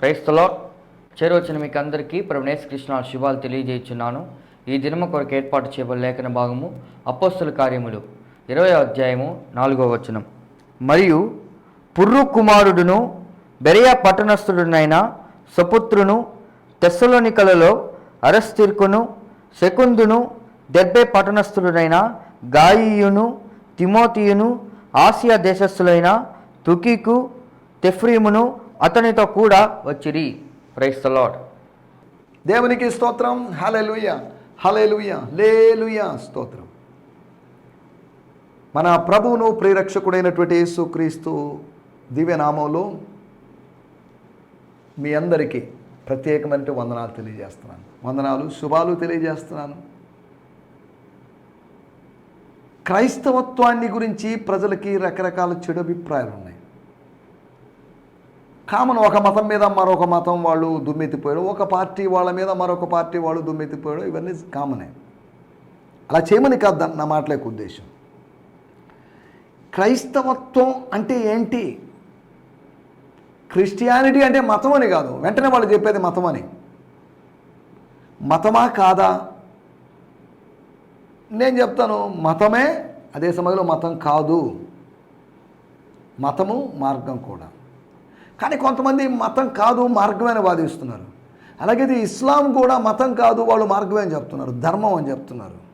క్రైస్తలో చేరవచ్చిన మీకు అందరికీ ప్రభునేశ్ కృష్ణ శుభాలు తెలియజేస్తున్నాను ఈ దినము కొరకు ఏర్పాటు చేయబడిన లేఖన భాగము అపోస్తుల కార్యములు. ఇరవై అధ్యాయము నాలుగో వచనం. మరియు పుర్రు కుమారుడును బెరయా పట్టణస్థుడునైన సపుత్రును తెస్సలోనికలలో అరస్తిర్కును శకుందును దెబ్బే పట్టణస్థుడునైన గాయియును తిమోతియును ఆసియా దేశస్థులైన తుకీకు తెఫ్రీమును అతనితో కూడా వచ్చిరి. ప్రైస్ లాడ్ దేవునికి స్తోత్రం. హలెలుయ హలెలుయ లేలుయ స్తోత్రం. మన ప్రభువును ప్రియరక్షకుడైనటువంటి యేసుక్రీస్తు దివ్యనామంలో మీ అందరికీ ప్రత్యేకమైన వందనాలు తెలియజేస్తున్నాను. వందనాలు శుభాలు తెలియజేస్తున్నాను. క్రైస్తవత్వాన్ని గురించి ప్రజలకి రకరకాల చెడు అభిప్రాయాలు ఉన్నాయి కామన్ ఒక మతం మీద మరొక మతం వాళ్ళు దుమ్మెత్తిపోయాడు ఒక పార్టీ వాళ్ళ మీద మరొక పార్టీ వాళ్ళు దుమ్మెత్తిపోయాడు ఇవన్నీ కామనే. అలా చేయమని కాదు నా మాటలేక ఉద్దేశం. క్రైస్తవత్వం అంటే ఏంటి? క్రిస్టియానిటీ అంటే మతం అని కాదు. వెంటనే వాళ్ళు చెప్పేది మతం అని. మతమా కాదా? నేను చెప్తాను మతమే అదే సమయంలో మతం కాదు. మతము మార్గం కూడా. కానీ కొంతమంది మతం కాదు మార్గమే వాదిస్తున్నారు. అలాగే ఇది ఇస్లాం కూడా మతం కాదు వాళ్ళు మార్గమే అని చెప్తున్నారు ధర్మం అని చెప్తున్నారు.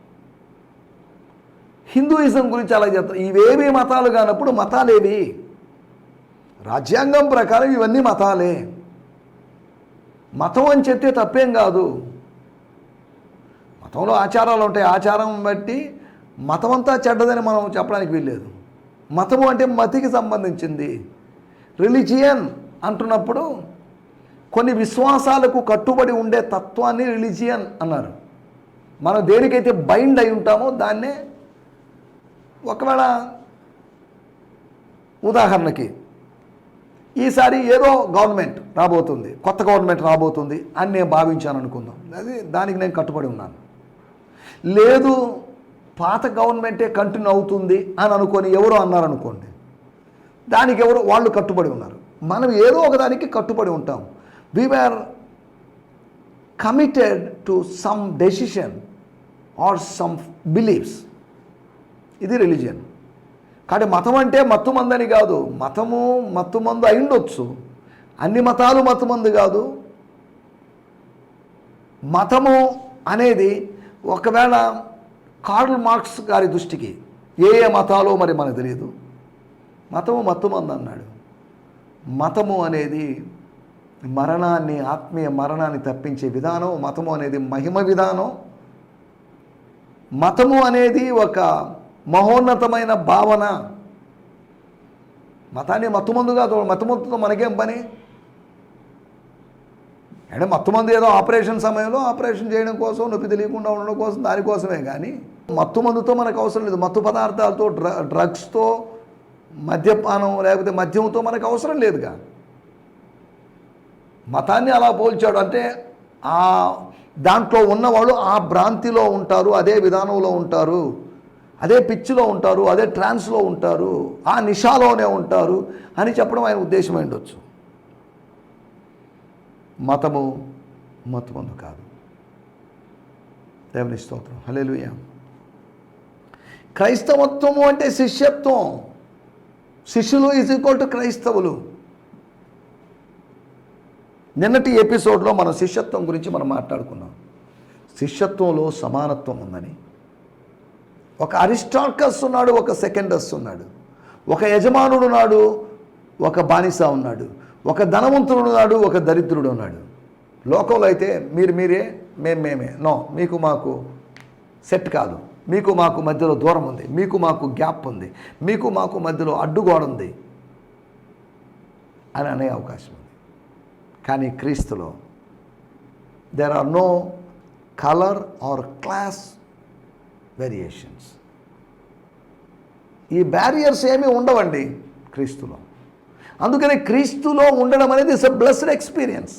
హిందూయిజం గురించి అలా చెప్తారు ఇవేవి మతాలు కానప్పుడు మతాలేవి? రాజ్యాంగం ప్రకారం ఇవన్నీ మతాలే. మతం అని చెప్తే తప్పేం కాదు. మతంలో ఆచారాలు ఉంటాయి. ఆచారం బట్టి మతం అంతా చెడ్డదని మనం చెప్పడానికి వీల్లేదు. మతము అంటే మతికి సంబంధించింది. రిలీజియన్ అంటున్నప్పుడు కొన్ని విశ్వాసాలకు కట్టుబడి ఉండే తత్వాన్ని రిలీజియన్ అన్నారు. మనం దేనికైతే బైండ్ అయి ఉంటామో దాన్నే ఒకవేళ ఉదాహరణకి ఈసారి ఏదో గవర్నమెంట్ రాబోతుంది కొత్త గవర్నమెంట్ రాబోతుంది అని నేను భావించాను అనుకుందాం. అది దానికి నేను కట్టుబడి ఉన్నాను. లేదు పాత గవర్నమెంటే కంటిన్యూ అవుతుంది అని అనుకొని ఎవరో అన్నారనుకోండి దానికి ఎవరు వాళ్ళు కట్టుబడి ఉన్నారు. మనం ఏదో ఒకదానికి కట్టుబడి ఉంటాం. We are committed to some decision or some beliefs ఇది రిలీజియన్ కాబట్టి మతం అంటే మత్తుమందని కాదు. మతము మత్తుమందు అయిండొచ్చు అన్ని మతాలు మత్తుమందు కాదు. మతము అనేది ఒకవేళ కార్ల్ మార్క్స్ గారి దృష్టికి ఏ ఏ మతాలో మరి మనకు తెలియదు. మతము మత్తుమంది అన్నాడు మతము అనేది మరణాన్ని ఆత్మీయ మరణాన్ని తప్పించే విధానం మతము అనేది మహిమ విధానం. మతము అనేది ఒక మహోన్నతమైన భావన. మతాన్ని మత్తుమందుగా చూడ మనకేం పని? అంటే మత్తుమందు ఏదో ఆపరేషన్ సమయంలో ఆపరేషన్ చేయడం కోసం నొప్పి తెలియకుండా ఉండడం కోసం దానికోసమే కానీ మత్తుమందుతో మనకు అవసరం లేదు. మత్తు పదార్థాలతో డ్ర డ్రగ్స్తో మద్యపానం లేకపోతే మద్యంతో మనకు అవసరం లేదుగా. మతాన్ని అలా పోల్చాడు అంటే ఆ దాంట్లో ఉన్నవాళ్ళు ఆ భ్రాంతిలో ఉంటారు అదే విధానంలో ఉంటారు అదే పిచ్చిలో ఉంటారు అదే ట్రాన్స్లో ఉంటారు ఆ నిషాలోనే ఉంటారు అని చెప్పడం ఆయన ఉద్దేశం ఉండొచ్చు. మతము మతమందు కాదు. దేవుని స్తోత్రం. హల్లెలూయా. క్రైస్తవత్వము అంటే శిష్యత్వం. శిష్యులు ఈజ్ ఈక్వల్ టు క్రైస్తవులు. నిన్నటి ఎపిసోడ్లో మనం శిష్యత్వం గురించి మనం మాట్లాడుకున్నాం. శిష్యత్వంలో సమానత్వం ఉందని. ఒక అరిస్టార్కస్ ఉన్నాడు ఒక సెకండస్ ఉన్నాడు. ఒక యజమానుడు ఉన్నాడు ఒక బానిస ఉన్నాడు. ఒక ధనవంతుడు ఉన్నాడు ఒక దరిద్రుడు ఉన్నాడు. లోకంలో అయితే మీరు మీరే మేం మేమే. నో మీకు మాకు సెట్ కాదు. మీకు మాకు మధ్యలో దూరం ఉంది. మీకు మాకు గ్యాప్ ఉంది. మీకు మాకు మధ్యలో అడ్డుగోడ ఉంది. అని అనే అవకాశం ఉంది. కానీ క్రీస్తులో there are no colour or class variations ఈ బ్యారియర్స్ ఏమీ ఉండవండి క్రీస్తులో. అందుకని క్రీస్తులో ఉండడం అనేది ఇట్స్ అ బ్లెస్డ్ ఎక్స్పీరియన్స్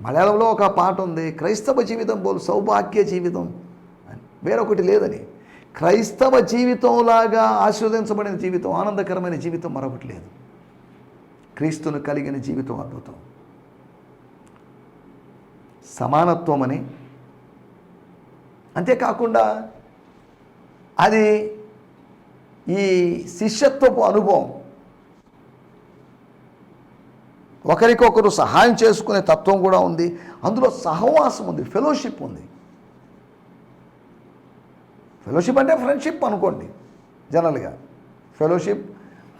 మలయాళంలో ఒక పాట ఉంది క్రైస్తవ జీవితం పోలు సౌభాగ్య జీవితం అని. వేరొకటి లేదని. క్రైస్తవ జీవితంలాగా ఆశీర్వదించబడిన జీవితం ఆనందకరమైన జీవితం మరొకటి లేదు. క్రీస్తును కలిగిన జీవితం అద్భుతం. సమానత్వం అని అంతేకాకుండా అది ఈ శిష్యత్వపు అనుభవం ఒకరికొకరు సహాయం చేసుకునే తత్వం కూడా ఉంది. అందులో సహవాసం ఉంది ఫెలోషిప్ ఉంది. ఫెలోషిప్ అంటే ఫ్రెండ్షిప్ అనుకోండి జనరల్గా ఫెలోషిప్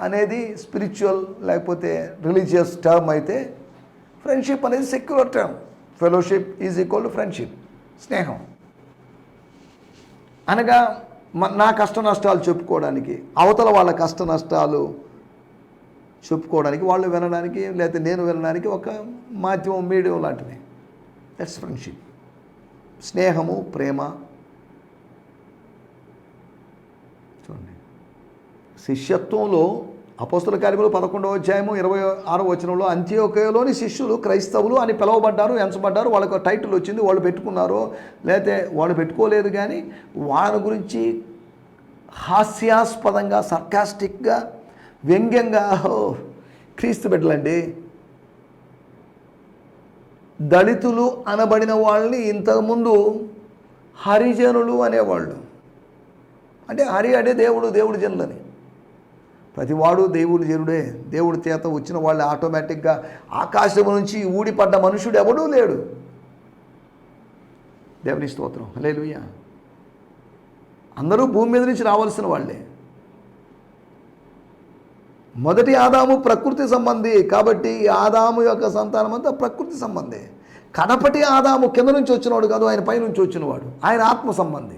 అనేది స్పిరిచువల్ లేకపోతే రిలీజియస్ టర్మ్ అయితే ఫ్రెండ్షిప్ అనేది secular term fellowship is equal to friendship స్నేహం. అనగా మ- నా కష్ట నష్టాలు చెప్పుకోవడానికి అవతల వాళ్ళ కష్ట నష్టాలు చెప్పుకోవడానికి వాళ్ళు వినడానికి లేకపోతే నేను వినడానికి ఒక మాధ్యమం మీడియం లాంటిది. దట్స్ ఫ్రెండ్షిప్ స్నేహము ప్రేమ. చూడండి. శిష్యత్వంలో అపోస్తుల కార్యములు పదకొండవ అధ్యాయము ఇరవై ఆరో వచనంలో అంత్యోకయలోని శిష్యులు క్రైస్తవులు అని పిలువబడ్డారు ఎంచబడ్డారు వాళ్ళకు ఒక టైటిల్ వచ్చింది వాళ్ళు పెట్టుకున్నారు లేకపోతే వాళ్ళు పెట్టుకోలేదు కానీ వాళ్ళ గురించి హాస్యాస్పదంగా సర్కాస్టిక్గా వ్యంగ్యంగా "ఓ, క్రీస్తు బిడ్డలండి. దళితులు అనబడిన వాళ్ళని ఇంతకుముందు హరిజనులు అనేవాళ్ళు. అంటే హరి అంటే దేవుడు దేవుడు జనులని. ప్రతివాడు దేవుడి జనుడే. దేవుడి చేత వచ్చిన వాళ్ళు ఆటోమేటిక్గా ఆకాశం నుంచి ఊడిపడ్డ మనుషుడు ఎవడూ లేడు. దేవుని స్తోత్రం. లేలుయ్యా అందరూ భూమి మీద నుంచి రావాల్సిన వాళ్ళే. మొదటి ఆదాము ప్రకృతి సంబంధి కాబట్టి ఈ ఆదాము యొక్క సంతానం అంతా ప్రకృతి సంబంధి. కడపటి ఆదాము కింద నుంచి వచ్చినవాడు కాదు ఆయన పైనుంచి వచ్చినవాడు. ఆయన ఆత్మ సంబంధి.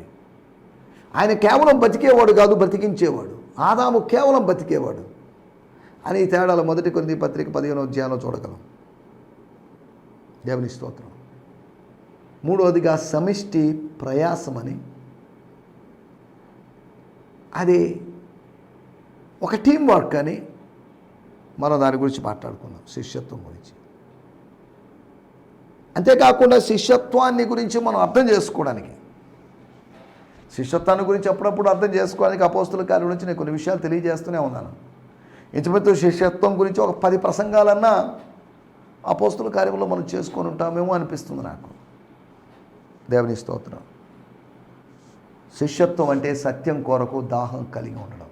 ఆయన కేవలం బతికేవాడు కాదు బ్రతికించేవాడు. ఆదాము కేవలం బతికేవాడు. అని ఈ తేడాలు మొదటి కొన్ని పత్రిక పదిహేను అధ్యాయంలో చూడగలం. దేవుని స్తోత్రం. మూడవదిగా సమిష్టి ప్రయాసమని. అది ఒక టీం వర్క్ అని మనం దాని గురించి మాట్లాడుకున్నాం శిష్యత్వం గురించి. అంతేకాకుండా శిష్యత్వాన్ని గురించి మనం అర్థం చేసుకోవడానికి. శిష్యత్వాన్ని గురించి అప్పుడప్పుడు అర్థం చేసుకోవడానికి అపోస్తుల కార్యం నుంచి నేను కొన్ని విషయాలు తెలియజేస్తూనే ఉన్నాను. ఇంచుమించు శిష్యత్వం గురించి ఒక పది ప్రసంగాలన్నా అపోస్తుల కార్యంలో మనం చేసుకొని ఉంటామేమో అనిపిస్తుంది నాకు. దేవుని స్తోత్రం. శిష్యత్వం అంటే సత్యం కొరకు దాహం కలిగి ఉండడం.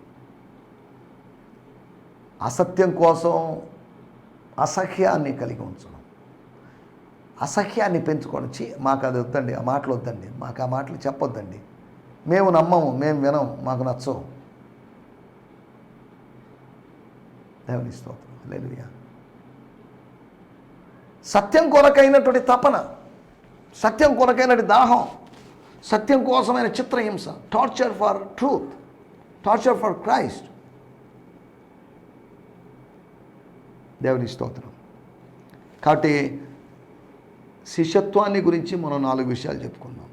అసత్యం కోసం అసహ్యాన్ని కలిగి ఉంచడం. అసహ్యాన్ని పెంచుకోవడం. చి మాకు అది వద్దండి ఆ మాటలు వద్దండి మాకు ఆ మాటలు చెప్పొద్దండి. మేము నమ్మము మేము వినం మాకు నచ్చవు. దేవుని స్తోత్రం. హల్లెలూయా. సత్యం కొరకైనటువంటి తపన సత్యం కొరకైనటువంటి దాహం సత్యం కోసమైన చిత్రహింస torture for truth torture for Christ దేవుని స్తోత్రం. కాబట్టి శిష్యత్వాన్ని గురించి మనం నాలుగు విషయాలు చెప్పుకున్నాం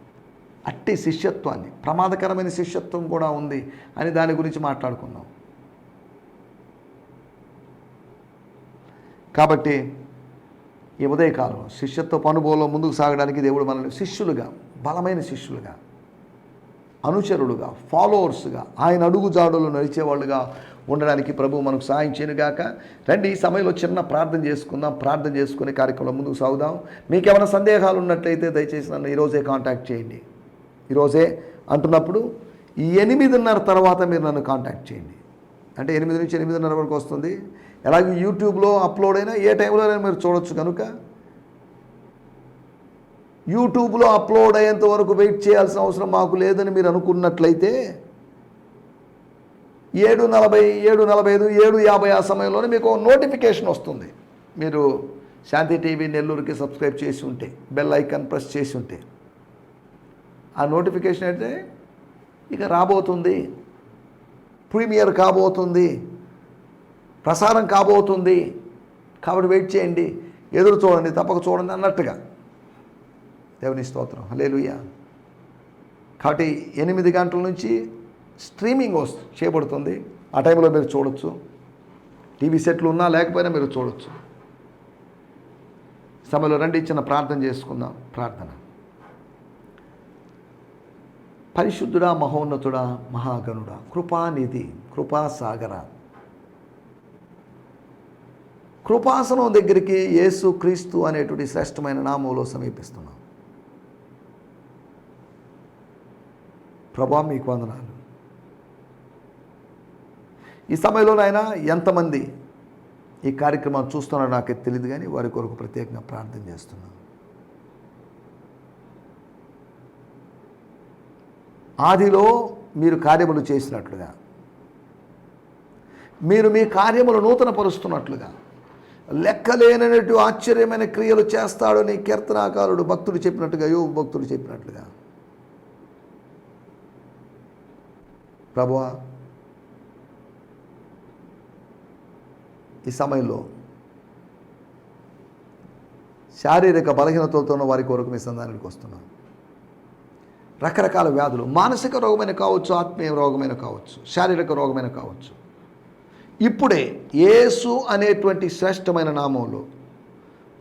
అట్టి శిష్యత్వాన్ని ప్రమాదకరమైన శిష్యత్వం కూడా ఉంది అని దాని గురించి మాట్లాడుకున్నాం కాబట్టి ఈ ఉదయకాలం శిష్యత్వ అనుభవంలో ముందుకు సాగడానికి దేవుడు మనల్ని శిష్యులుగా బలమైన శిష్యులుగా అనుచరులుగా ఫాలోవర్స్గా ఆయన అడుగు జాడులు నడిచేవాళ్ళుగా ఉండడానికి ప్రభు మనకు సాయం చేయనుగాక. రండి ఈ సమయంలో చిన్న ప్రార్థన చేసుకుందాం. ప్రార్థన చేసుకునే కార్యక్రమం ముందుకు సాగుదాం. మీకు ఏమైనా సందేహాలు ఉన్నట్లయితే దయచేసి నన్ను ఈరోజే కాంటాక్ట్ చేయండి. ఈరోజే అంటున్నప్పుడు ఈ ఎనిమిదిన్నర తర్వాత మీరు నన్ను కాంటాక్ట్ చేయండి. అంటే ఎనిమిది నుంచి ఎనిమిదిన్నర వరకు వస్తుంది. ఎలాగే యూట్యూబ్లో అప్లోడ్ అయినా ఏ టైంలోనైనా మీరు చూడొచ్చు కనుక. యూట్యూబ్లో అప్లోడ్ అయ్యేంత వరకు వెయిట్ చేయాల్సిన అవసరం మాకు లేదని మీరు అనుకున్నట్లయితే ఏడు నలభై ఏడు నలభై ఐదు ఏడు యాభై ఆ సమయంలోనే మీకు నోటిఫికేషన్ వస్తుంది. మీరు శాంతి టీవీ నెల్లూరుకి సబ్స్క్రైబ్ చేసి ఉంటే బెల్ ఐకాన్ ప్రెస్ చేసి ఉంటే ఆ నోటిఫికేషన్ అయితే ఇక రాబోతుంది. ప్రీమియర్ కాబోతుంది. ప్రసారం కాబోతుంది. కాబట్టి వెయిట్ చేయండి. ఎదురు చూడండి తప్పక చూడండి అన్నట్టుగా. దేవుని స్తోత్రం. హలేలుయ్య కాబట్టి ఎనిమిది గంటల నుంచి స్ట్రీమింగ్ వస్తు చేయబడుతుంది. ఆ టైంలో మీరు చూడొచ్చు. టీవీ సెట్లు ఉన్నా లేకపోయినా మీరు చూడొచ్చు. సభలో రండి చిన్న ప్రార్థన చేసుకుందాం. ప్రార్థన. పరిశుద్ధుడా మహోన్నతుడా మహాగణుడా కృపానిధి కృపాసాగర. కృపాసనం దగ్గరికి యేసు క్రీస్తు అనేటువంటి శ్రేష్టమైన నామంలో సమీపిస్తున్నాం. ప్రభా మీకు వందనాలు. ఈ సమయంలో నాయన ఎంతమంది ఈ కార్యక్రమం చూస్తున్నారో నాకు తెలియదు కానీ వారి కొరకు ప్రత్యేకంగా ప్రార్థన చేస్తున్నాను ఆదిలో మీరు కార్యములు చేసినట్లుగా మీరు మీ కార్యములు నూతనపరుస్తున్నట్లుగా లెక్కలేనటువంటి ఆశ్చర్యమైన క్రియలు చేస్తాడని కీర్తనాకారుడు భక్తుడు చెప్పినట్టుగా యోగ భక్తుడు చెప్పినట్లుగా ప్రభువా ఈ సమయంలో శారీరక బలహీనతలతో ఉన్న వారి కొరకు మీ సంధానానికి వస్తున్నాం. రకరకాల వ్యాధులు మానసిక రోగమైన కావచ్చు ఆత్మీయ రోగమైన కావచ్చు శారీరక రోగమైన కావచ్చు. ఇప్పుడే యేసు అనేటువంటి శ్రేష్టమైన నామంలో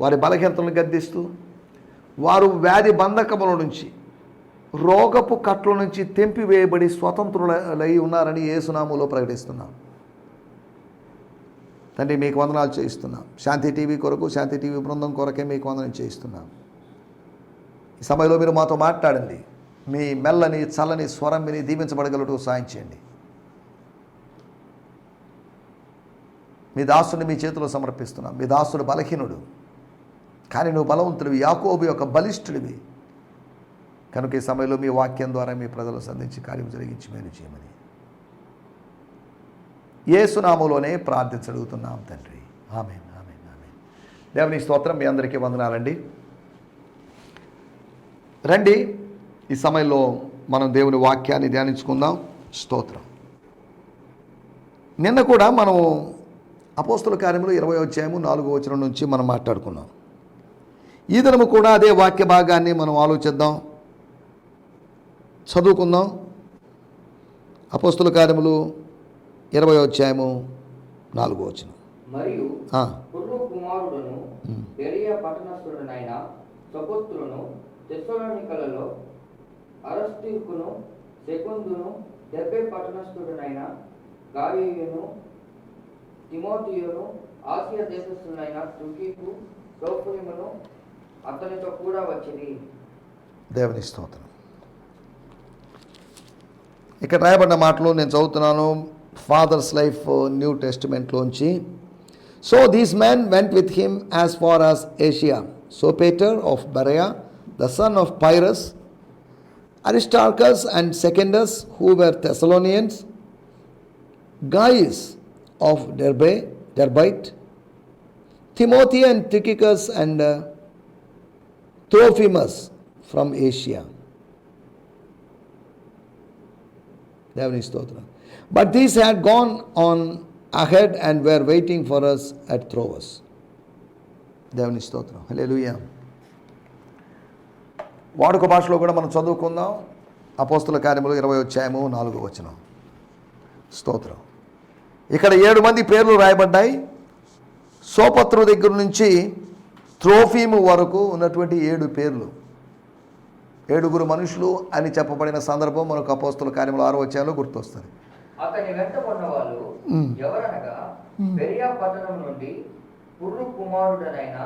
వారి బలహీనతలను గద్దిస్తూ వారు వ్యాధి బంధకముల నుంచి రోగపు కట్ల నుంచి తెంపివేయబడి స్వతంత్రులై ఉన్నారని యేసునామంలో ప్రకటిస్తున్నాం. తండ్రి మీకు వందనాలు చేయిస్తున్నాం. శాంతి టీవీ కొరకు శాంతి టీవీ బృందం కొరకే మీకు వందనం చేయిస్తున్నాం. ఈ సమయంలో మీరు మాతో మాట్లాడండి. మీ మెల్లని చల్లని స్వరం విని దీవించబడగలటూ సాయం చేయండి. మీ దాసుని మీ చేతిలో సమర్పిస్తున్నాం. మీ దాసుడు బలహీనుడు. కానీ నువ్వు బలవంతుడివి. యాకోబు యొక్క బలిష్ఠుడివి. కనుక ఈ సమయంలో మీ వాక్యం ద్వారా మీ ప్రజలు సంధించి కార్యం జరిగించి మేలు చేయమని. ఏసునామలోనే ప్రార్థించడుగుతున్నాం తండ్రి. ఆమె ఆమె ఆమె దేవుని స్తోత్రం మీ అందరికీ వందనాలండి. రండి ఈ సమయంలో మనం దేవుని వాక్యాన్ని ధ్యానించుకుందాం. స్తోత్రం. నిన్న కూడా మనం అపోస్తుల కార్యములు ఇరవై అధ్యాయము నాలుగో వచనం నుంచి మనం మాట్లాడుకున్నాం. ఈ దినము కూడా అదే వాక్య భాగాన్ని మనం ఆలోచిద్దాం. చదువుకుందాం. అపోస్తుల కార్యములు ఇరవై అధ్యాయము నాలుగో వచనం. మరియు కుమారుడును బెరియా పట్టణస్థుడనైన సపుత్రును తెస్సలోనికలలో అరస్తీర్కును శకుందును దెబ్బే పట్టణస్థుడనైన గాయును తిమోతియును ఆసియా తుకీకు అతనితో కూడా వచ్చింది దేవుని స్తోత్రం. ఇక్కడ రాయబడిన మాటలు నేను చదువుతున్నాను. Fathers life new టెస్టిమెంట్లోంచి so these man went with him as far as Asia Sopater of Berea the son of Pyrrhus Aristarchus and Secundus who were Thessalonians Gaius of Derbe Derbite Timothy and Tychicus and Trophimus from Asia దేవుని స్తోత్రం. But these had gone on ahead and were waiting for us at Troas దేవుని స్తోత్రం. హల్లెలూయా వాడుక భాషలో కూడా మనం చదువుకుందాం. అపోస్తుల కార్యములు ఇరవై వచ్చాయము నాలుగో వచ్చిన స్తోత్రం. ఇక్కడ ఏడు మంది పేర్లు రాయబడ్డాయి. సోపత్రు దగ్గర నుంచి త్రోఫీము వరకు ఉన్నటువంటి ఏడు పేర్లు. ఏడుగురు మనుషులు అని చెప్పబడిన సందర్భం మనకు అపోస్తుల కార్యములు ఆరో వచ్చాయలో గుర్తొస్తుంది. అతని వెంట ఎవరనగా పట్టణం నుండి పుర్రు కుమారుడనైన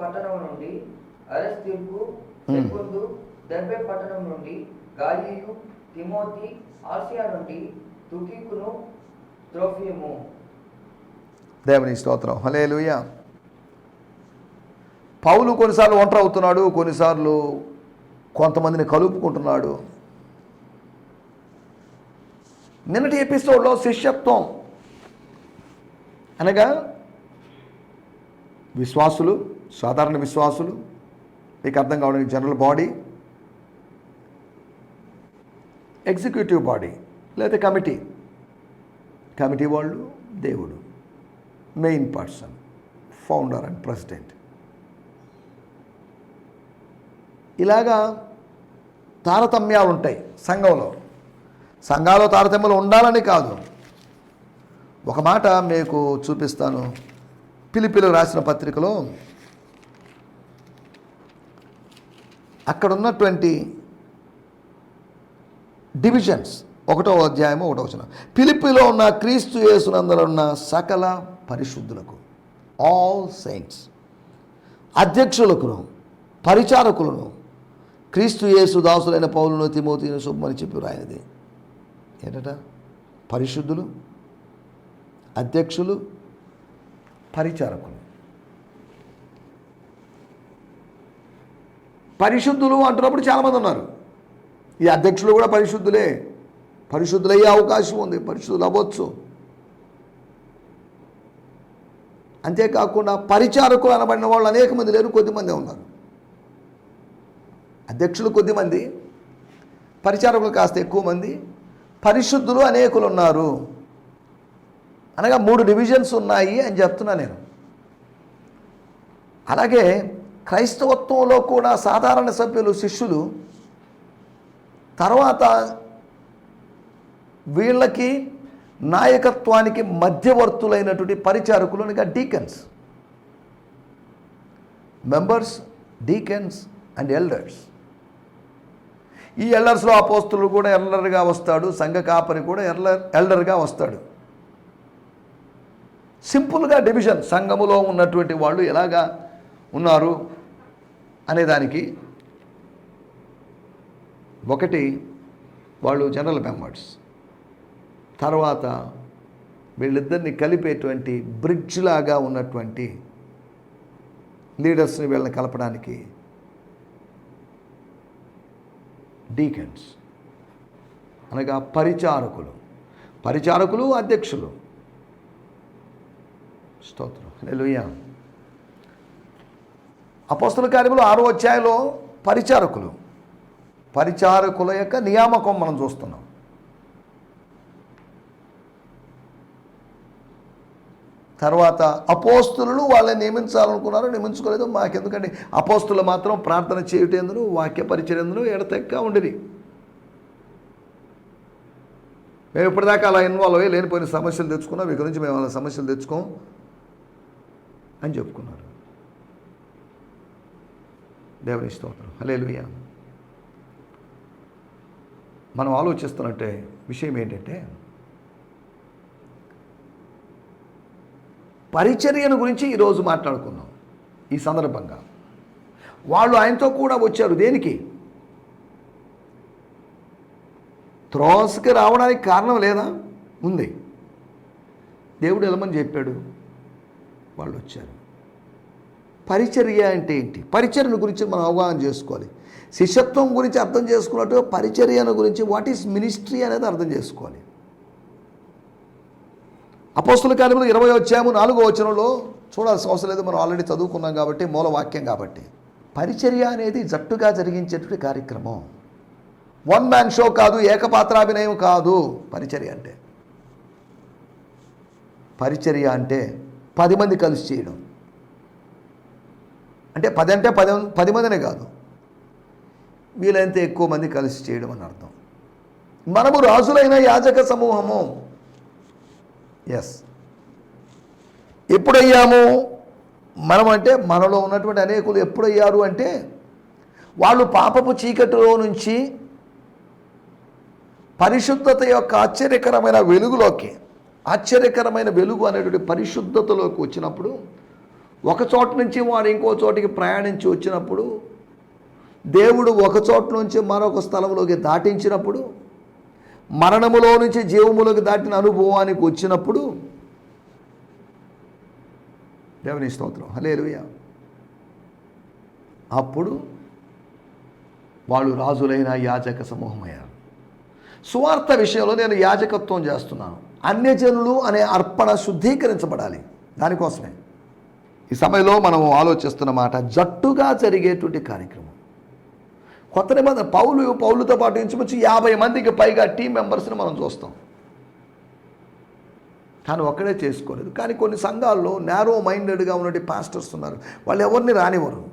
పట్టణం నుండి అరస్తీర్కు సెకుందు దెబ్బే పట్టణం నుండి గాలియు తిమోతి ఆసియా నుండి తుకీకును దేవుని స్తోత్రం. హలేలుయ పౌలు కొన్నిసార్లు ఒంటరి అవుతున్నాడు కొన్నిసార్లు కొంతమందిని కలుపుకుంటున్నాడు. నిన్నటి ఎపిసోడ్లో శిష్యత్వం. అనగా విశ్వాసులు సాధారణ విశ్వాసులు మీకు అర్థం కావడానికి జనరల్ బాడీ ఎగ్జిక్యూటివ్ బాడీ లేదా కమిటీ. కమిటీ వాళ్ళు దేవుడు main person founder and president. ఇలాగా తారతమ్యాలు ఉంటాయి సంఘంలో. సంఘాలు తారతమ్యాలు ఉండాలని కాదు. ఒక మాట మీకు చూపిస్తాను. పిలిపిలు రాసిన పత్రికలో అక్కడ ఉన్నటువంటి డివిజన్స్ ఒకటో అధ్యాయము ఒకటో వచనం. పిలిపిలో ఉన్న క్రీస్తు యేసునందలో ఉన్న సకల పరిశుద్ధులకు ఆల్ సెయింట్స్ అధ్యక్షులకును పరిచారకులను క్రీస్తు యేసు దాసులైన పౌరులను తిమోతిని శుభమని చెప్పి రాయనది ఏంటట? పరిశుద్ధులు అధ్యక్షులు పరిచారకులు. పరిశుద్ధులు అంటున్నప్పుడు చాలామంది ఉన్నారు. ఈ అధ్యక్షులు కూడా పరిశుద్ధులే. పరిశుద్ధులయ్యే అవకాశం ఉంది. పరిశుద్ధులు అవ్వచ్చు. అంతేకాకుండా పరిచారకులు అనబడిన వాళ్ళు అనేక మంది లేరు. కొద్దిమంది ఉన్నారు. అధ్యక్షులు కొద్దిమంది పరిచారకులు కాస్త ఎక్కువ మంది పరిశుద్ధులు అనేకులు ఉన్నారు అనగా మూడు డివిజన్స్ ఉన్నాయి అని చెప్తున్నా నేను. అలాగే క్రైస్తవత్వంలో కూడా సాధారణ సభ్యులు శిష్యులు తర్వాత వీళ్ళకి నాయకత్వానికి మధ్యవర్తులైనటువంటి పరిచారకులు అనగా deacons. Members deacons and elders ఈ ఎల్డర్స్లో అపోస్తులు కూడా ఎల్డర్గా వస్తాడు సంఘ కాపరి కూడా ఎల్లర్ ఎల్డర్గా వస్తాడు. సింపుల్గా డివిజన్ సంఘములో ఉన్నటువంటి వాళ్ళు ఎలాగా ఉన్నారు అనేదానికి ఒకటి వాళ్ళు జనరల్ మెంబర్స్. తర్వాత వీళ్ళిద్దరిని కలిపేటువంటి బ్రిడ్జ్ లాగా ఉన్నటువంటి లీడర్స్ని వీళ్ళని కలపడానికి డీకన్స్. అనగా పరిచారకులు. పరిచారకులు అధ్యక్షులు. స్తోత్రం. హల్లెలూయా. అపస్తుల కార్యములు ఆరో అధ్యాయంలో పరిచారకులు. పరిచారకుల యొక్క నియామకం మనం చూస్తున్నాం. తర్వాత అపోస్తులను వాళ్ళని నియమించాలనుకున్నారు నియమించుకోలేదు. మాకెందుకండి? అపోస్తులు మాత్రం ప్రార్థన చేయుటేందును వాక్య పరిచయందును ఎడతెక్క ఉండిరి. మేము ఇప్పటిదాకా అలా ఇన్వాల్వ్ అయ్యి లేనిపోయిన సమస్యలు తెచ్చుకున్నాం. ఇక గురించి మేము అలా సమస్యలు తెచ్చుకోం అని చెప్పుకున్నారు. దేవుని స్తోత్రం. హల్లెలూయా. మనం ఆలోచిస్తున్నట్టే విషయం ఏంటంటే పరిచర్యను గురించి ఈరోజు మాట్లాడుకుందాం. ఈ సందర్భంగా. వాళ్ళు ఆయనతో కూడా వచ్చారు. దేనికి? త్రోస్కి రావడానికి కారణం లేదా? ఉంది. దేవుడు వెళ్ళమని చెప్పాడు. వాళ్ళు వచ్చారు. పరిచర్య అంటే ఏంటి? పరిచర్యను గురించి మనం అవగాహన చేసుకోవాలి. శిష్యత్వం గురించి అర్థం చేసుకున్నట్టుగా పరిచర్యను గురించి వాట్ ఈస్ మినిస్ట్రీ అనేది అర్థం చేసుకోవాలి. అపోస్తుల కార్యములు ఇరవై వచ్చాము నాలుగో వచనంలో చూడాల్సిన అవసరం లేదు మనం ఆల్రెడీ చదువుకున్నాం కాబట్టి మూల వాక్యం కాబట్టి. పరిచర్య అనేది జట్టుగా జరిగించేటువంటి కార్యక్రమం. వన్ మ్యాన్ షో కాదు ఏకపాత్రాభినయం కాదు. పరిచర్య అంటే. పరిచర్య అంటే పది మంది కలిసి చేయడం. అంటే పది అంటే పది పది మందినే కాదు. వీలైనంత ఎక్కువ మంది కలిసి చేయడం అని అర్థం. మనము రాజులైన యాజక సమూహము. ఎస్ ఎప్పుడయ్యాము? మనం అంటే మనలో ఉన్నటువంటి అనేకులు ఎప్పుడయ్యారు అంటే వాళ్ళు పాపపు చీకటిలో నుంచి పరిశుద్ధత యొక్క ఆశ్చర్యకరమైన వెలుగులోకి ఆశ్చర్యకరమైన వెలుగు అనేటువంటి పరిశుద్ధతలోకి వచ్చినప్పుడు ఒక చోట నుంచి వారు ఇంకో చోటికి ప్రయాణించి వచ్చినప్పుడు దేవుడు ఒక చోట నుంచి మరొక స్థలంలోకి దాటించినప్పుడు మరణములో నుంచి జీవములకు దాటిన అనుభవానికి వచ్చినప్పుడు దేవుని స్తోత్రం. హలేలుయ అప్పుడు వాళ్ళు రాజులైన యాజక సమూహమయ్యారు. సువార్త విషయంలో నేను యాజకత్వం చేస్తున్నాను. అన్యజనులు అనే అర్పణ శుద్ధీకరించబడాలి దానికోసమే. ఈ సమయంలో మనం ఆలోచిస్తున్న మాట జట్టుగా జరిగేటువంటి కార్యక్రమం. కొత్త నిబంధన. పౌలు పౌలుతో పాటు ఇంచుమించు యాభై మందికి పైగా టీం మెంబర్స్ని మనం చూస్తాం. కానీ ఒక్కడే చేసుకోలేదు. కానీ కొన్ని సంఘాల్లో నేరో మైండెడ్గా ఉన్నటువంటి పాస్టర్స్ ఉన్నారు. వాళ్ళు ఎవరిని రానివ్వరు.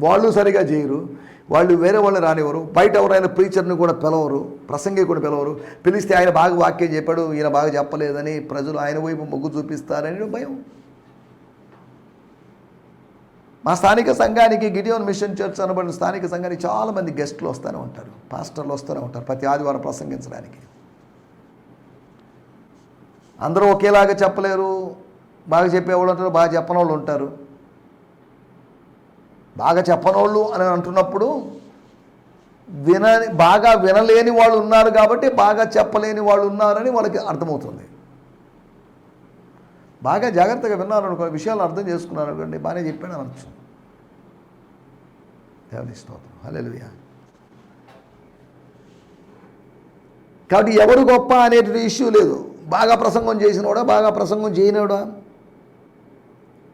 వాళ్ళు సరిగా చేయరు. వాళ్ళు వేరే వాళ్ళని రానివ్వరు. బయట ఎవరైనా ప్రీచర్ని కూడా పిలవరు. ప్రసంగి కూడా పిలవరు. పిలిస్తే ఆయన బాగా వాక్యం చెప్పాడు ఈయన బాగా చెప్పలేదని ప్రజలు ఆయన వైపు మొగ్గు చూపిస్తారని భయం. మా స్థానిక సంఘానికి గిడియోన్ మిషన్ చర్చ్ అనబడిన స్థానిక సంఘానికి చాలామంది గెస్ట్లు వస్తూనే ఉంటారు పాస్టర్లు వస్తూనే ఉంటారు ప్రతి ఆదివారం ప్రసంగించడానికి. అందరూ ఒకేలాగా చెప్పలేరు బాగా చెప్పేవాళ్ళు ఉంటారు బాగా చెప్పనోళ్ళు వాళ్ళు ఉంటారు. బాగా చెప్పనోళ్ళు అని అంటున్నప్పుడు వినని బాగా వినలేని వాళ్ళు ఉన్నారు కాబట్టి బాగా చెప్పలేని వాళ్ళు ఉన్నారని వాళ్ళకి అర్థమవుతుంది. బాగా జాగ్రత్తగా విన్నారు అనుకో విషయాలు అర్థం చేసుకున్నారు అనుకోండి బాగానే చెప్పాను అనొచ్చు. దేవుని స్తోత్రం. హల్లెలూయా. కాబట్టి ఎవరు గొప్ప అనేటువంటి ఇష్యూ లేదు. బాగా ప్రసంగం చేసినోడా బాగా ప్రసంగం చేయనోడా?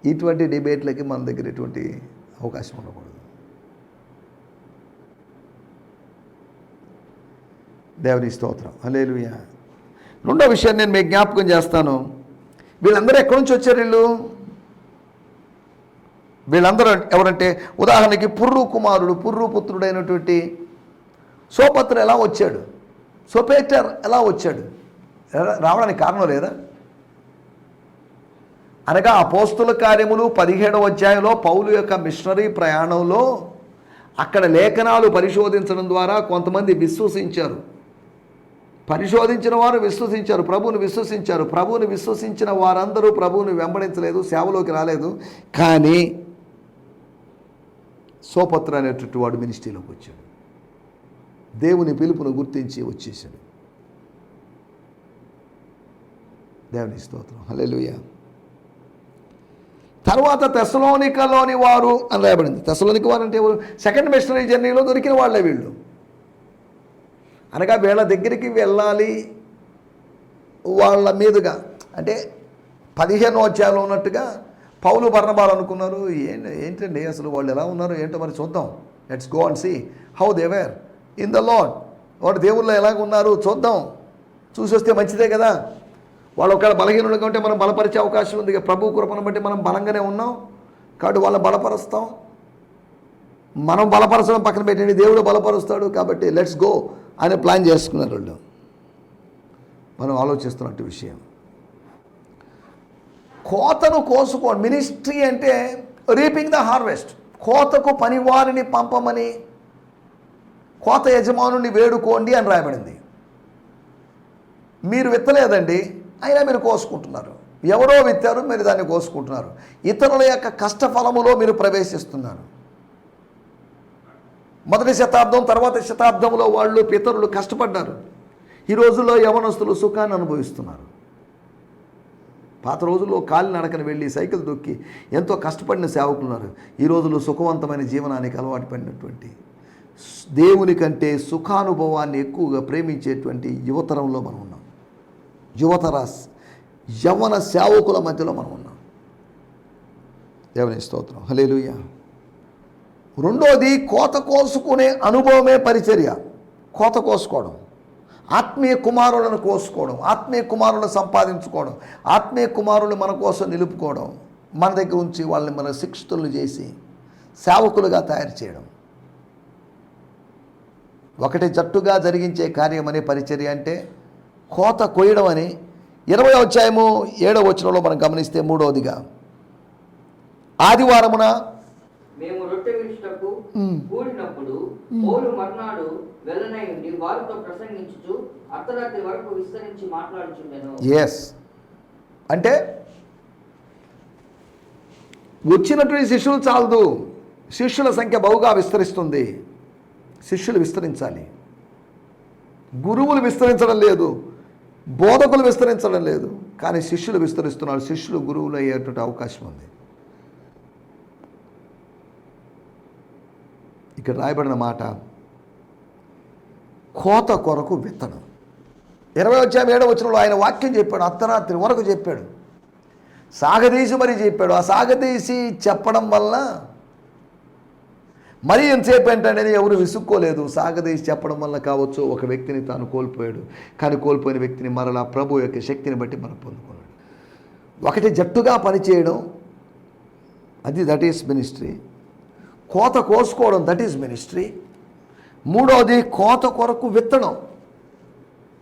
ఇటువంటి డిబేట్లకి మన దగ్గర ఎటువంటి అవకాశం ఉండకూడదు. దేవుని స్తోత్రం. హల్లెలూయా. రెండో విషయాన్ని నేను మీకు జ్ఞాపకం చేస్తాను. వీళ్ళందరూ ఎక్కడి నుంచి వచ్చారు వీళ్ళు? వీళ్ళందరూ ఎవరంటే ఉదాహరణకి పుర్రు కుమారుడు పుర్రు పుత్రుడైనటువంటి సోపత్ర ఎలా వచ్చాడు? సోపేటర్ ఎలా వచ్చాడు? రావడానికి కారణం లేదా? అనగా అపోస్తుల కార్యములు పదిహేడవ అధ్యాయంలో పౌలు యొక్క మిషనరీ ప్రయాణంలో అక్కడ లేఖనాలు పరిశోధించడం ద్వారా కొంతమంది విశ్వసించారు. పరిశోధించిన వారు విశ్వసించారు ప్రభువుని విశ్వసించారు. ప్రభువుని విశ్వసించిన వారందరూ ప్రభువుని వెంబడించలేదు సేవలోకి రాలేదు. కానీ సోపత్ర అనేటటువంటి వాడు మినిస్ట్రీలోకి వచ్చాడు. దేవుని పిలుపును గుర్తించి వచ్చేసాడు దేవుని స్తోత్రం. హలెలుయ తర్వాత తెసలోనికలోని వారు అని రాయబడింది. తెసలోనిక వారు అంటే ఎవరు? సెకండ్ మిషనరీ జర్నీలో దొరికిన వాళ్ళే వీళ్ళు. అనగా వీళ్ళ దగ్గరికి వెళ్ళాలి వాళ్ళ మీదుగా. అంటే పదిహేను అధ్యాయంలో ఉన్నట్టుగా పౌలు బర్ణబాలు అనుకున్నారు ఏంటి ఏంటండి అసలు వాళ్ళు ఎలా ఉన్నారు? ఏంటో మరి చూద్దాం. Let's go and see how they were in the lord వాడు దేవుళ్ళు ఎలాగ ఉన్నారు? చూద్దాం. చూసి వస్తే మంచిదే కదా. వాళ్ళు ఒకవేళ బలహీనులుగా ఉంటే మనం బలపరిచే అవకాశం ఉంది ప్రభు కృపను బట్టి మనం బలంగానే ఉన్నాం. కాబట్టి వాళ్ళని బలపరుస్తాం. మనం బలపరచడం పక్కన పెట్టండి. దేవుడు బలపరుస్తాడు కాబట్టి లెట్స్ గో అని ప్లాన్ చేసుకున్నారు వాళ్ళు. మనం ఆలోచిస్తున్నట్టు విషయం. కోతను కోసుకోండి మినిస్ట్రీ అంటే రీపింగ్ ద హార్వెస్ట్ కోతకు పనివారిని పంపమని కోత యజమానుని వేడుకోండి అని రాయబడింది. మీరు విత్తలేదండి అయినా మీరు కోసుకుంటున్నారు. ఎవరో విత్తారు మీరు దాన్ని కోసుకుంటున్నారు. ఇతరుల యొక్క కష్టఫలములో మీరు ప్రవేశిస్తున్నారు. మొదటి శతాబ్దం తర్వాత శతాబ్దంలో వాళ్ళు పితరులు కష్టపడ్డారు. ఈ రోజుల్లో యవనస్తులు సుఖాన్ని అనుభవిస్తున్నారు. పాత రోజుల్లో కాలి నడకని వెళ్ళి సైకిల్ దొక్కి ఎంతో కష్టపడిన సేవకులున్నారు. ఈ రోజుల్లో సుఖవంతమైన జీవనానికి అలవాటు పడినటువంటి దేవుని కంటే సుఖానుభవాన్ని ఎక్కువగా ప్రేమించేటువంటి యువతరంలో మనం ఉన్నాం. యువతర యవ్వన సేవకుల మధ్యలో మనం ఉన్నాం. దేవుని స్తోత్రం. హలేలుయ్యా రెండోది కోత కోసుకునే అనుభవమే పరిచర్య. కోత కోసుకోవడం. ఆత్మీయ కుమారులను కోసుకోవడం. ఆత్మీయ కుమారులను సంపాదించుకోవడం. ఆత్మీయ కుమారులు మన కోసం నిలుపుకోవడం. మన దగ్గర ఉంచి వాళ్ళని మన శిక్షితులను చేసి సేవకులుగా తయారు చేయడం. ఒకటి జట్టుగా జరిగించే కార్యమని పరిచర్య అంటే కోత కొయ్యడం అని ఇరవై అధ్యాయము ఏడవ వచనంలో మనం గమనిస్తే మూడవదిగా. ఆదివారమున మేము రొట్టె విరుచుటకు మ్మ్. కూడినప్పుడు పౌలు మర్నాడు వారితో ప్రసంగించుచు అర్ధరాత్రి వరకు విస్తరించి మాట్లాడుచుండెను. ఎస్ అంటే వచ్చినటువంటి శిష్యులు చాలదు. శిష్యుల సంఖ్య బహుగా విస్తరిస్తుంది. శిష్యులు విస్తరించాలి. గురువులు విస్తరించడం లేదు. బోధకులు విస్తరించడం లేదు. కానీ శిష్యులు విస్తరిస్తున్నారు. శిష్యులు గురువులు అయ్యేటువంటి అవకాశం ఉంది. ఇక్కడ రాయబడిన మాట కోత కొరకు విత్తనం. ఇరవై వచ్చాము ఏడవ వచ్చినప్పుడు ఆయన వాక్యం చెప్పాడు అర్ధరాత్రి వరకు చెప్పాడు. సాగదీసి మరి చెప్పాడు. ఆ సాగదీసి చెప్పడం వల్ల మరి ఎంతసేపు ఏంటనేది ఎవరు విసుక్కోలేదు. సాగదీసి చెప్పడం వల్ల కావచ్చు ఒక వ్యక్తిని తాను కోల్పోయాడు. కానీ కోల్పోయిన వ్యక్తిని మరలా ప్రభు యొక్క శక్తిని బట్టి మనం పొందుకున్నాడు. ఒకటి జట్టుగా పనిచేయడం అది దట్ ఈస్ మినిస్ట్రీ కోత కోసుకోవడం దట్ ఈజ్ మినిస్ట్రీ మూడవది కోత కొరకు విత్తడం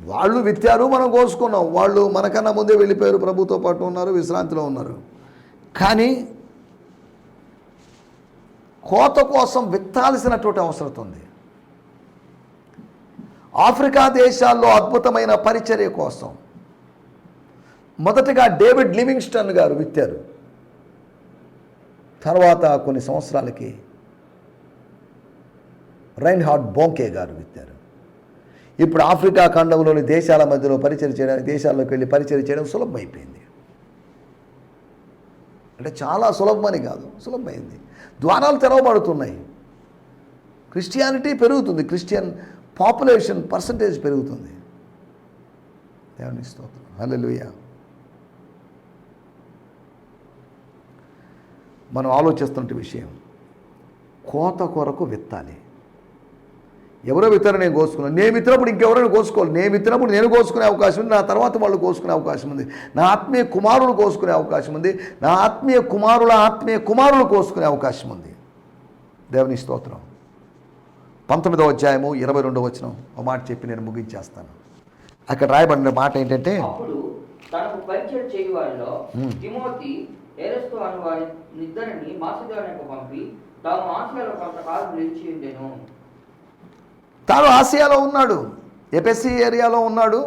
వాళ్ళు విత్తారు మనం కోసుకున్నాం. వాళ్ళు మనకన్నా ముందే వెళ్ళిపోయారు ప్రభుతో పాటు ఉన్నారు విశ్రాంతిలో ఉన్నారు. కానీ కోత కోసం విత్తాల్సినటువంటి అవసరం ఉంది. ఆఫ్రికా దేశాల్లో అద్భుతమైన పరిచర్య కోసం మొదటగా డేవిడ్ లివింగ్స్టన్ గారు విత్తారు. తర్వాత కొన్ని సంవత్సరాలకి రైన్హార్డ్ బోంకే గారు విత్తారు. ఇప్పుడు ఆఫ్రికా ఖండంలోని దేశాల మధ్యలో పరిచయం చేయడానికి దేశాల్లోకి వెళ్ళి పరిచయం చేయడం సులభమైపోయింది. అంటే చాలా సులభమని కాదు సులభమైంది. ద్వారాలు తెరవబడుతున్నాయి. క్రిస్టియానిటీ పెరుగుతుంది. క్రిస్టియన్ పాపులేషన్ పర్సంటేజ్ పెరుగుతుంది. దేవుని స్తోత్రం. హల్లెలూయా. మనం ఆలోచిస్తున్న విషయం కోత కొరకు విత్తాలి. ఎవరో విత్తనం నేను కోసుకున్నాను. నేను విత్తినప్పుడు ఇంకెవరైనా కోసుకోవాలి? నేను విత్తినప్పుడు నేను కోసుకునే అవకాశం ఉంది. నా తర్వాత వాళ్ళు కోసుకునే అవకాశం ఉంది. నా ఆత్మీయ కుమారులు కోసుకునే అవకాశం ఉంది. నా ఆత్మీయ కుమారుల ఆత్మీయ కుమారులు కోసుకునే అవకాశం ఉంది. దేవుని స్తోత్రం. పంతొమ్మిదవ అధ్యాయము ఇరవై రెండవ వచనం. ఒక మాట చెప్పి నేను ముగించేస్తాను. అక్కడ రాయబడిన మాట ఏంటంటే అప్పుడు తనకు పరిచయం చేయు వారిలో తిమోతి ఏరస్తు అను వారి నిద్దరిని మాసిదోనికు పంపి తాము కొంతకాలం నిలిచి ఉండెను. తాను ఆసియాలో ఉన్నాడు ఎపిఎస్సి ఏరియాలో ఉన్నాడు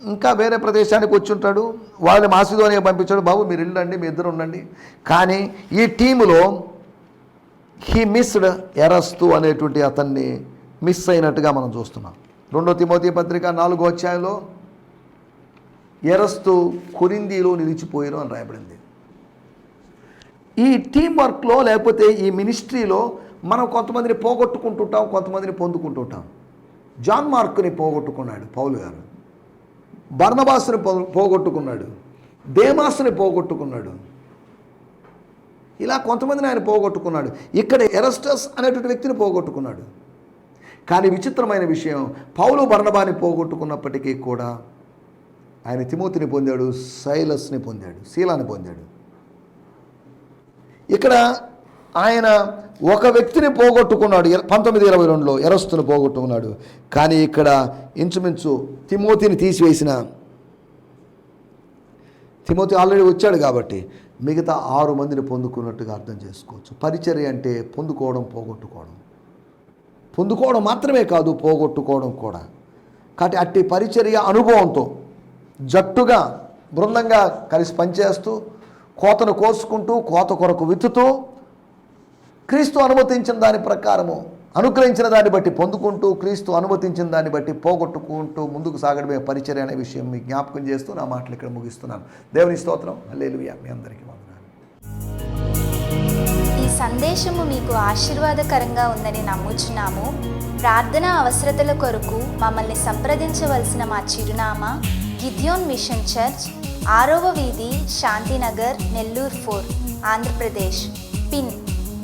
ఇంకా వేరే ప్రదేశానికి వచ్చి ఉంటాడు వాళ్ళని మాసిదోనియా పంపించాడు బాబు మీరు వెళ్ళండి మీ ఇద్దరు ఉండండి. కానీ ఈ టీములో హీ మిస్డ్ ఎరస్తు అనేటువంటి అతన్ని మిస్ అయినట్టుగా మనం చూస్తున్నాం. రెండో తిమోతి పత్రిక నాలుగో అధ్యాయంలో ఎరస్తు కొరిందీలో నిలిచిపోయారు అని రాయబడింది. ఈ టీం వర్క్లో లేకపోతే ఈ మినిస్ట్రీలో మనం కొంతమందిని పోగొట్టుకుంటుంటాం కొంతమందిని పొందుకుంటుంటాం. జాన్ మార్క్ని పోగొట్టుకున్నాడు పౌలు గారు. బర్ణబాసుని పోగొట్టుకున్నాడు. దేమాసుని పోగొట్టుకున్నాడు. ఇలా కొంతమందిని ఆయన పోగొట్టుకున్నాడు. ఇక్కడ ఎరస్టస్ అనేటువంటి వ్యక్తిని పోగొట్టుకున్నాడు. కానీ విచిత్రమైన విషయం పౌలు బర్ణబాని పోగొట్టుకున్నప్పటికీ కూడా ఆయన తిమోతిని పొందాడు సైలస్ని పొందాడు శీలాన్ని పొందాడు. ఇక్కడ ఆయన ఒక వ్యక్తిని పోగొట్టుకున్నాడు. పంతొమ్మిది ఇరవై రెండులో ఎరస్తును పోగొట్టుకున్నాడు. కానీ ఇక్కడ ఇంచుమించు తిమోతిని తీసివేసిన తిమోతి ఆల్రెడీ వచ్చాడు కాబట్టి మిగతా ఆరు మందిని పొందుకున్నట్టుగా అర్థం చేసుకోవచ్చు. పరిచర్య అంటే పొందుకోవడం పోగొట్టుకోవడం. పొందుకోవడం మాత్రమే కాదు పోగొట్టుకోవడం కూడా. కాబట్టి అట్టి పరిచర్య అనుభవంతో జట్టుగా బృందంగా కలిసి పనిచేస్తూ కోతను కోసుకుంటూ కోత కొరకు విత్తుతూ క్రీస్తు అనుమతించిన దాని ప్రకారము అనుగ్రహించిన దాన్ని బట్టి పొందుకుంటూ క్రీస్తు అనుమతించిన దాన్ని బట్టి పోగొట్టుకుంటూ ముందుకు సాగడమే పరిచర్య అనే విషయం మీ జ్ఞాపకం చేస్తూ నా మాటలు ఇక్కడ ముగిస్తున్నాను. దేవుని స్తోత్రం. అల్లేలుయా మీ అందరికీ వందనాలు. ఈ సందేశము మీకు ఆశీర్వాదకరంగా ఉందని నమ్ముచున్నాము. ప్రార్థన అవసరతల కొరకు మమ్మల్ని సంప్రదించవలసిన మా చిరునామా గిద్యోన్ మిషన్ చర్చ్ ఆరవ వీధి శాంతినగర్ నెల్లూరు ఫోర్ ఆంధ్రప్రదేశ్. పిన్